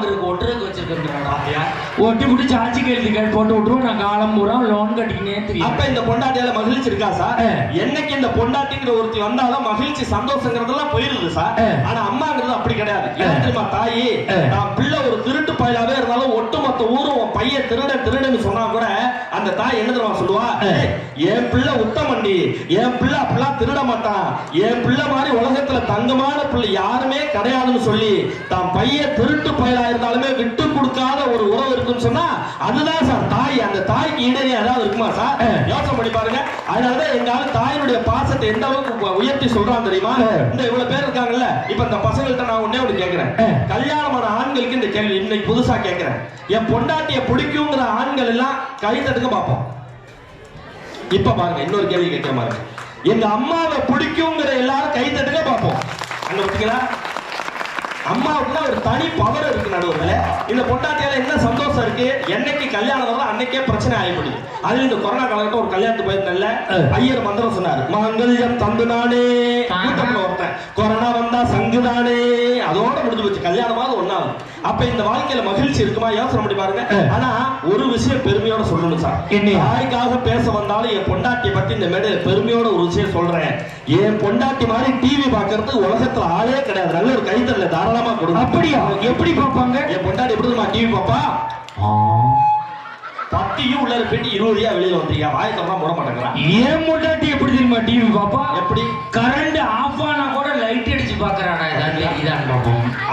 வாங்குறதுக்கு ஒட்டுறதுக்கு வச்சிருக்கேன் ஒட்டி முடிச்சு ஆட்சி கேள்வி கேட்டு போட்டு விட்டுருவோம். நான் காலம் பூரா லோன் கட்டிக்கினே தெரியும். அப்ப இந்த பொண்டாட்டியால மகிழ்ச்சி இருக்கா சார். என்னைக்கு இந்த பொண்டாட்டிங்கிற ஒருத்தி வந்தாலும் மகிழ்ச்சி சந்தோஷங்கிறதெல்லாம் போயிருது சார். ஆனா அம்மாங்கிறது அப்படி கிடையாது. ஏன் தெரியுமா தாயி. நான் பிள்ளை ஒரு திருட்டு பயலாவே இருந்தாலும் ஒட்டுமொத்த ஊரும் உன் பையன் திருட திருடன்னு சொன்னா கூட அந்த தாய் என்ன தெரியுமா சொல்லுவா? ஆ. "ஏய், என் பிள்ளை உத்தமண்டி. என் பிள்ளை அப்படிலாம் திருட மாட்டான். என் பிள்ளை மாதிரி உலகத்துல தங்கமான பிள்ளை யாருமே கிடையாதுன்னு சொல்லி தான் பையன் திருட்டு பயலா இருந்தாலுமே விட்டு கொடுக்காத ஒரு உறவு இருக்குன்னு சொன்னா அதுதான் சார் தாய். அந்த தாய்க்கு ஈடனே ஏதாவது இருக்குமா சார். யோசனை பண்ணி பாருங்க. அதனாலதான் எங்க ஆளு தாயினுடைய பாசத்தை எந்த அளவுக்கு உயர்த்தி சொல்றான் தெரியுமா. இந்த இவ்வளவு பேர் இருக்காங்கல்ல இப்ப இந்த பசங்கள்ட்ட நான் ஒண்ணு கேக்குறேன். ஆ. கல்யாணமான ஆண்களுக்கு இந்த கேள்வி இன்னைக்கு புதுசா கேக்குறேன். என் பொண்டாட்டிய பிடிக்குங்கிற ஆண்கள் எல்லாம் கை தட்டுங்க பார்ப்போம். இப்ப பாருங்க இன்னொரு கேள்வி கேட்கிற பாருங்க எங்க அம்மாவை பிடிக்குங்கிற எல்லாரும் கை தட்டுங்க பார்ப்போம். அங்க பார்த்தீங்களா ஒரு தனி பவர் இருக்கு நடுவுல. இந்த பொண்டாட்டியால என்ன சந்தோஷம் இருக்கு? என்னைக்கு கல்யாணம் வருதோ அன்னைக்கே பிரச்சனை ஆகிப்படுது அது இந்த கொரோனா காலகட்டம் ஒரு கல்யாணத்துக்கு போயிருந்தேன்ல. ஆ. ஐயர் மந்திரம் சொன்னாரு மங்கல்யம் தந்து நானே. கூட்டத்துல ஒருத்தன் கொரோனா வந்தா சங்கு தானே. அதோட முடிஞ்சு போச்சு. கல்யாணமாவது ஒண்ணாவது. அப்ப இந்த வாழ்க்கையில மகிழ்ச்சி இருக்குமா? யோசனை பண்ணி பாருங்க. ஆனா ஒரு விஷயம் பெருமையோட சொல்லணும் சார்? தாய்க்காக பேச வந்தாலும் என் பொண்டாட்டியை பத்தி இந்த மேடையில பெருமையோட ஒரு விஷயம் சொல்றேன். என் பொண்டாட்டி மாதிரி டிவி பாக்குறதுக்கு உலகத்துல ஆளே கிடையாது. நல்ல ஒரு கைத்தறல தாராளமா கொடுங்க. அப்படியா? எப்படி பார்ப்பாங்க? என் பொண்டாட்டி எப்படி தெரியுமா? டிவி பாப்பா பத்தியும் உள்ள போயிட்டு இருபது வெளியில வந்துருக்கா வாய் திறந்தா மூட மாட்டேங்கிறான். ஏன் முன்னாடி எப்படி தெரியுமா? டிவி பாப்பா எப்படி? கரண்ட்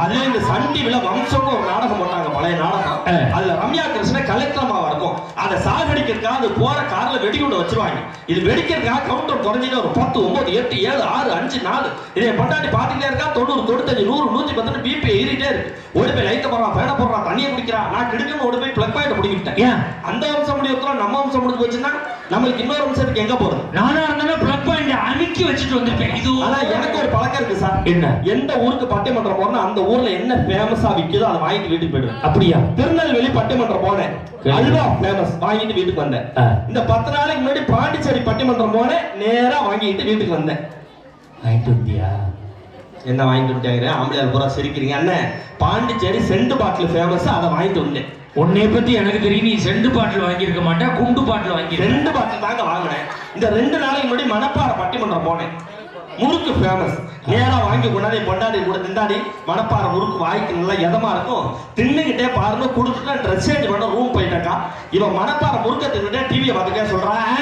அதுல இந்த சன் டிவில வம்சம்னு ஒரு நாடகம் போட்டாங்க பழைய நாடகம். அதுல ரம்யா கிருஷ்ணன் கலெக்டரமாவா இருக்கும். அதை சாகடிக்கிறதுக்காக அது போற கார்ல வெடிகுண்டு வச்சிருவாங்க. இது வெடிக்கிறதுக்காக கவுண்டர் குறைஞ்சிட்டு ஒரு பத்து ஒன்பது எட்டு ஏழு ஆறு அஞ்சு நாலு. இதை பொண்டாட்டி பாத்துக்கிட்டே இருக்கா தொண்ணூறு தொண்ணூத்தஞ்சு நூறு நூத்தி பத்து பிபி ஏறிட்டே இருக்கு. ஓடி போய் லைட்ட போடுறான் ஃபேனை போடுறான் தண்ணியை குடிக்கிறான் நான் கிடுக்குன்னு ஓடி போய் பிளக் பாயிண்ட் பிடிக்கிட்டேன் ஏன்? அந்த வம்சம் முடிவுக்குள்ள நம்ம வம்சம் முடிஞ்சு போச்சுன்னா நம்மளுக்கு இன்னொரு வம்சத்துக்கு எங்க போறது? நானா இருந்தா பிளக் பாயிண்ட் அமுக்கி வச்சுட்டு வந்திருப்பேன். இது. ஆனா எனக்கு ஒரு பழக்கம் இருக்கு சார். என்ன? எந்த ஊருக்கு பட்டிமன்றம் போறோம்னா அந்த ஊர்ல என்ன ஃபேமஸா விக்குதோ அதை வாங்கிட்டு வீட்டுக்கு போயிடுவேன். அப்படியா? திருநெல்வேலி பட்டிமன்றம் போனேன். அல்வா ஃபேமஸ் வாங்கிட்டு வீட்டுக்கு வந்தேன். இந்த பத்து நாளைக்கு முன்னாடி பாண்டிச்சேரி பட்டிமன்றம் போனேன் நேரா வாங்கிட்டு வீட்டுக்கு வந்தேன். வாங்கிட்டு வந்தியா? என்ன வாங்கிட்டு வந்துட்டாங்க? ஆம்பளையார் பூரா சிரிக்கிறீங்க. அண்ணன் பாண்டிச்சேரி செண்டு பாட்டில் ஃபேமஸ் அதை வாங்கிட்டு வந்தேன். உன்னை பத்தி எனக்கு தெரியும். நீ செண்டு பாட்டில் வாங்கியிருக்க மாட்டா குண்டு பாட்டில் வாங்கியிருக்க. ரெண்டு பாட்டில் தாங்க வாங்கினேன். இந்த ரெண்டு நாளைக்கு முன்னாடி மணப்பாறை பட்டிமன்றம் போனேன். முறுக்கு ஃபேமஸ் நேரா வாங்கி கொண்டாடி பொண்டாடி கூட திண்டாடி மணப்பாறை முறுக்கு வாய்க்கு நல்லா எதமா இருக்கும். தின்னுகிட்டே பாருங்க கொடுத்துட்டு ட்ரெஸ் சேஞ்ச் பண்ண ரூம் போயிட்டேக்கா. இவன் மணப்பாறை முறுக்க தின்னுட்டே டிவியை பார்த்துட்டே சொல்றான் "ஆ,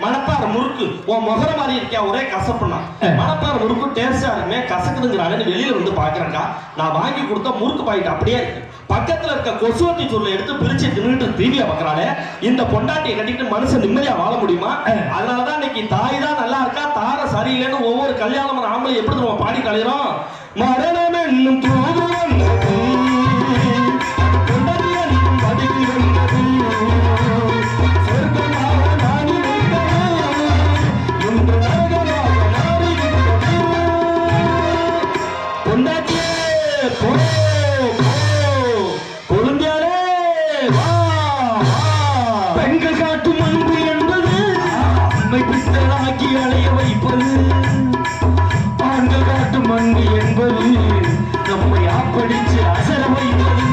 மணப்பாறை முறுக்கு உன் முகர மாதிரி இருக்கியா? ஒரே கசப்புனா. மணப்பாறை முறுக்கு டேஸ்டா இருக்குமே கசக்குதுங்கிறாங்கன்னு வெளியில வந்து பாக்குறேன்க்கா நான் வாங்கி கொடுத்த முறுக்கு பாக்கெட் அப்படியே இருக்கு பக்கத்துல இருக்க கொசுவத்தி சொல்ல எடுத்து பிரிச்சு தின்னுட்டு டிவியை பார்க்கறாளே இந்த பொண்டாட்டியை கட்டிட்டு மனுஷன் நிம்மதியா வாழ முடியுமா? அதனாலதான் இன்னைக்கு தாய் தான் நல்லா இருக்கா? தார சரியில்லைன்னு ஒவ்வொரு கல்யாணம் ஆம்பளை எப்படி நம்ம பாடி கலையிறோம்? மரணம் என்னும் நம்மை பித்தலாக்கி அலைய வைப்பது. ஆண்கள் காட்டும் அன்பு என்பது. நம்மை ஆப்படிச்சு அசர வைப்பது.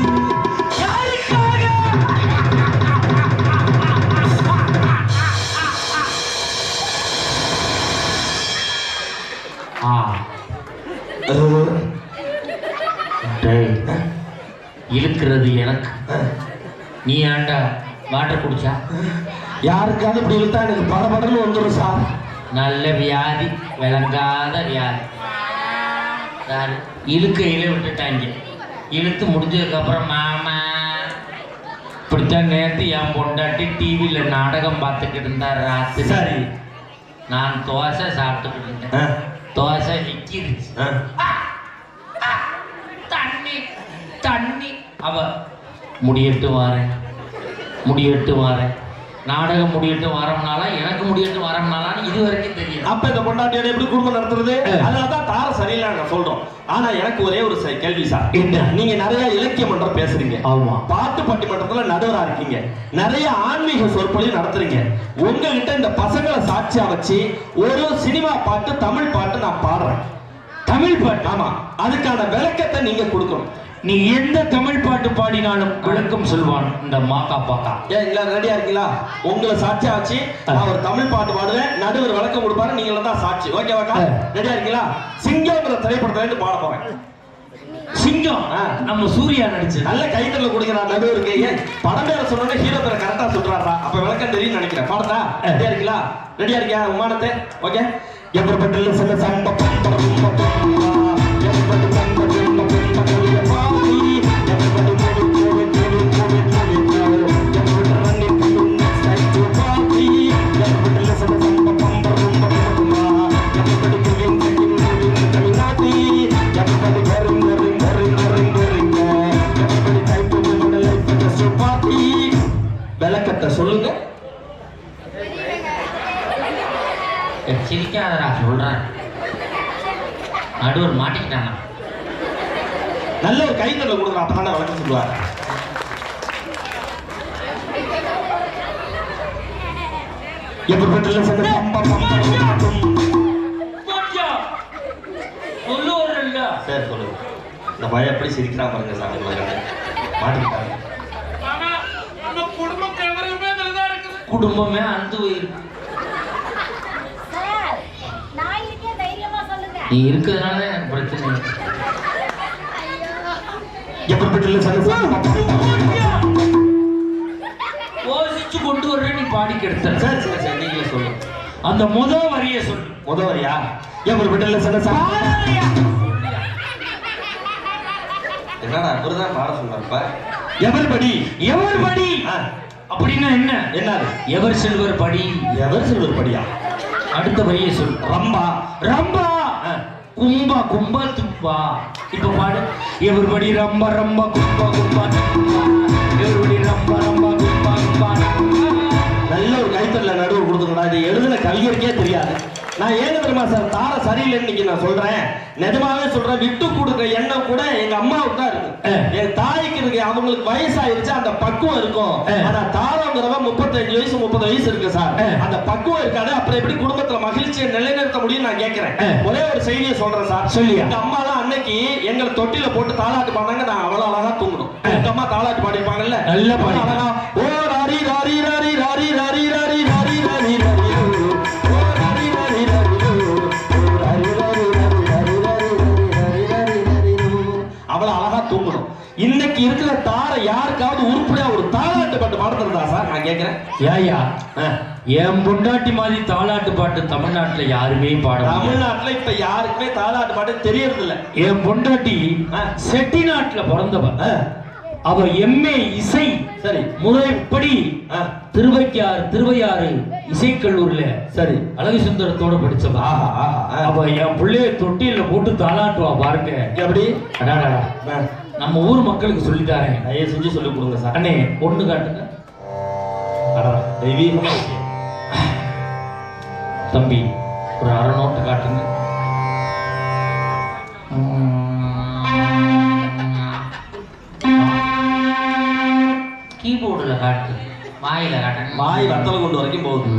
ஆ. இழுக்கிறது எனக்கு. நீ ஏன்டா வாட்டர் குடிச்சா? யாருக்காவது இப்படி இழுத்தா எனக்கு படபடன்னு வந்துடும் சார். நல்ல வியாதி விளங்காத வியாதி. யாரு இழுக்கையில விட்டுட்டாங்க. இழுத்து முடிஞ்சதுக்கப்புறம் மாமா இப்படித்தான் நேற்று என் பொண்டாட்டி டிவியில் நாடகம் பார்த்துக்கிட்டு இருந்தா ராத்திரி. சரி. நான் தோசை சாப்பிட்டுக்கிட்டு இருந்தேன். தோசை விக்கிருச்சு ஆ. தண்ணி தண்ணி. அவ முடியட்டு வாரேன் முடியட்டு வாரேன். நாடகம் முடியட்டு வாரம்னாலா எனக்கு முடியட்டு வாரம்னாலான்னு இது வரைக்கும் தெரியும் அப்ப இந்த பொண்டாட்டியோட எப்படி குடும்பம் நடத்துறது. அதனாலதான் தார சரியில்லை நான் சொல்றோம். ஆனா எனக்கு ஒரே ஒரு கேள்வி சார்? நீங்க நிறைய இலக்கிய மன்றம் பேசுறீங்க. ஆமா. பாட்டு பட்டிமன்றத்துல நடுவரா இருக்கீங்க. நிறைய ஆன்மீக சொற்பொழிவு நடத்துறீங்க. உங்ககிட்ட இந்த பசங்களை சாட்சியா வச்சு ஒரு சினிமா பாட்டு தமிழ் பாட்டு நான் பாடுறேன். தமிழ் பாட்டு ஆமா. அதுக்கான விளக்கத்தை நீங்க கொடுக்கணும். நீ எந்த தமிழ் பாட்டு பாடினாலும் விளக்கம் சொல்வான் இந்த மாக்கா பாக்கா ஏன் எல்லாரும் ரெடியா இருக்கீங்களா? உங்களை சாட்சியா வச்சு நான் ஒரு தமிழ் பாட்டு பாடுவேன். நடுவர் விளக்கம் கொடுப்பாரு நீங்க தான் சாட்சி. ஓகேவாக்கா. ரெடியா இருக்கீங்களா? சிங்கம்ன்ற திரைப்படத்துல இருந்து பாட போறேன். சிங்கம். நம்ம சூர்யா நடிச்சது. நல்ல கைத்தறல கொடுக்குறா நடுவருக்கு. ஏன் படம் பேர சொன்னோட ஹீரோ பேரை கரெக்டா சொல்றாரா அப்ப விளக்கம் தெரியும் நினைக்கிறேன். பாடத்தா ரெடியா இருக்கீங்களா? ரெடியா இருக்கியா? விமானத்தை? ஓகே எப்படிப்பட்ட சில சம்ப சிரிக்காதடா சொல்றேன் நடுவர் மாட்டிக்கிட்டானா? நல்ல ஒரு கைத்தறல கொடுக்குற அப்பதானே விளக்கம் சொல்லுவார். எப்படிப்பட்ட லட்சணம் பம்ப, பம்ப, சரி சொல்லுங்க இந்த பையன் எப்படி சிரிக்கிறா பாருங்க சாமி மாட்டிக்கிட்டாங்க குடும்பமே அந்து போயிருக்கு நீ இருக்கிறதுனால பிரச்சனை. எப்படிப்பட்ட யோசிச்சு கொண்டு வர நீ பாடி கெடுத்த சார் சார் சார் சொல்லு அந்த முத வரிய சொல் முத வரியா? எப்படிப்பட்ட சார் என்னடா அவர்தான் பாட சொல்றப்ப எவர் படி எவர் படி அப்படின்னா என்ன? என்ன எவர் செல்வர் படி? எவர் செல்வர் படியா? அடுத்த வரியை சொல் ரம்பா. ரம்பா! கும்பா கும்பா துப்பா இப்ப பாடு. எவர்படி ரொம்ப ரொம்ப கும்பா கும்பா துப்பா எவர்படி ரொம்ப ரொம்ப கும்பா கும்பா. நல்ல ஒரு கைத்தல நடுவு கொடுத்துருக்கா இது எழுதின கவிஞருக்கே தெரியாது. நான் ஏங்க தெரியுமா சார்? தார சரியில்லைன்னு இன்னைக்கு நான் சொல்றேன். நிஜமாவே சொல்றேன். விட்டு கொடுக்குற எண்ணம் கூட எங்க அம்மாவுக்கு தான் இருக்கு. என் தாய்க்கு இருக்கு. அவங்களுக்கு வயசாயிருச்சு. அந்த பக்குவம் இருக்கும். ஆனா தாரங்கிறவ முப்பத்தஞ்சு வயசு முப்பது வயசு இருக்கு சார். அந்த பக்குவம் இருக்காது. அப்புறம் எப்படி குடும்பத்துல மகிழ்ச்சியை நிலைநிறுத்த முடியும் நான் கேட்கிறேன். ஒரே ஒரு செய்தியை சொல்றேன் சார். சொல்லியா? எங்க அம்மா தான் அன்னைக்கு எங்களை தொட்டில போட்டு தாளாட்டு பாடாங்க நான் அவ்வளவு அழகா தூங்கணும். எங்க அம்மா தாளாட்டு பாடிப்பாங்கல்ல நல்லா பாடி. அழகா ஓ தாரை யாருக்காவது உருப்படியா ஒரு தாளாட்டு பாட்டு பாடுறதா சார்? நான் கேட்கிறேன் ஏய்யா என் பொண்டாட்டி மாதிரி தாலாட்டு பாட்டு தமிழ்நாட்டுல யாருமே பாட. தமிழ்நாட்டுல இப்ப யாருக்குமே தாளாட்டு பாட்டு தெரியறது இல்ல என் பொண்டாட்டி ஆ. செட்டிநாட்டுல பிறந்தவ. அவ எம்ஏ இசை சரி. முறைப்படி ஆ, திருவைக்காறு திருவையாறு இசைக்கல்லூர்ல சரி. அழகு சுந்தரத்தோட படிச்சவ. அவ என் பிள்ளைய தொட்டில போட்டு தாளாட்டுவா பாருங்க. எப்படி? நம்ம ஊர் மக்களுக்கு சொல்லித்தாரேன் தயவு செஞ்சு சொல்லி கொடுங்க சார். அண்ணே ஒண்ணு காட்டுங்க. அடா தெய்வீகமா இருக்கு. தம்பி ஒரு அரை நோட்டு காட்டுங்க. கீபோர்டுல காட்டு. வாயில காட்டுங்க. வாய் வத்தல கொண்டு வரைக்கும் போகுது.